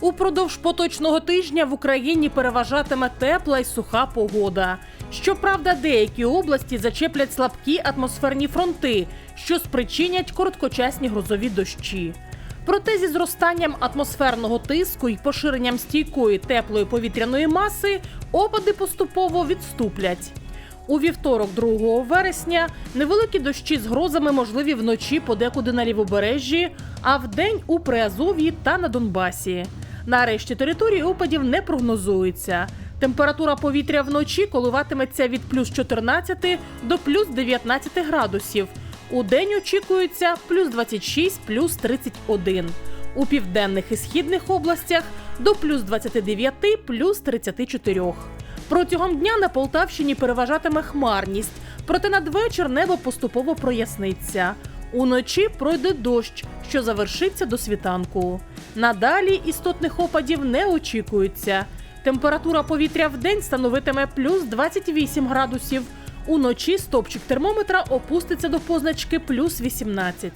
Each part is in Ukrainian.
Упродовж поточного тижня в Україні переважатиме тепла й суха погода. Щоправда, деякі області зачеплять слабкі атмосферні фронти, що спричинять короткочасні грозові дощі. Проте зі зростанням атмосферного тиску і поширенням стійкої теплої повітряної маси опади поступово відступлять. У вівторок, 2 вересня, невеликі дощі з грозами можливі вночі подекуди на лівобережжі, а вдень у Приазов'ї та на Донбасі. На решті території опадів не прогнозується. Температура повітря вночі коливатиметься від плюс 14 до плюс 19 градусів. У день очікується плюс 26, плюс 31. У південних і східних областях до плюс 29, плюс 34. Протягом дня на Полтавщині переважатиме хмарність, проте надвечір небо поступово проясниться. Уночі пройде дощ, що завершиться до світанку. Надалі істотних опадів не очікується. Температура повітря в день становитиме плюс 28 градусів. Уночі стопчик термометра опуститься до позначки плюс 18.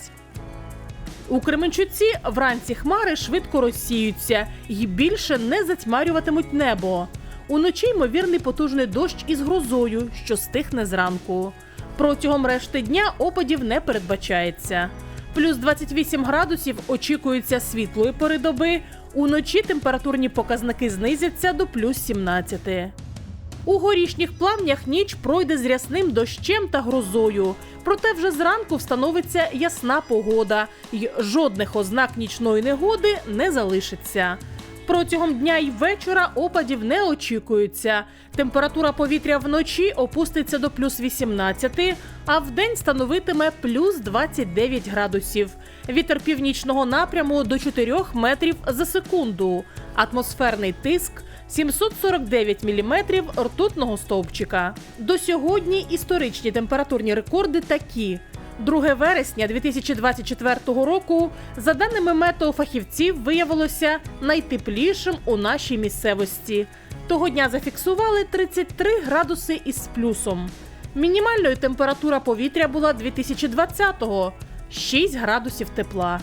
У Кременчуці вранці хмари швидко розсіються і більше не затьмарюватимуть небо. Уночі ймовірний потужний дощ із грозою, що стихне зранку. Протягом решти дня опадів не передбачається. Плюс 28 градусів очікується світлої пори доби. Уночі температурні показники знизяться до плюс 17. У горішніх плавнях ніч пройде з рясним дощем та грозою. Проте вже зранку встановиться ясна погода, і жодних ознак нічної негоди не залишиться. Протягом дня й вечора опадів не очікується. Температура повітря вночі опуститься до плюс 18, а вдень становитиме плюс 29 градусів. Вітер північного напряму до 4 метрів за секунду. Атмосферний тиск 749 міліметрів ртутного стовпчика. До сьогодні історичні температурні рекорди такі. 2 вересня 2024 року, за даними метеофахівців, виявилося найтеплішим у нашій місцевості. Того дня зафіксували 33 градуси із плюсом. Мінімальною температура повітря була 2020-го – 6 градусів тепла.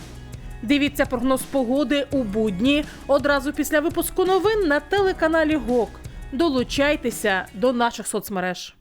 Дивіться прогноз погоди у будні одразу після випуску новин на телеканалі ГОК. Долучайтеся до наших соцмереж.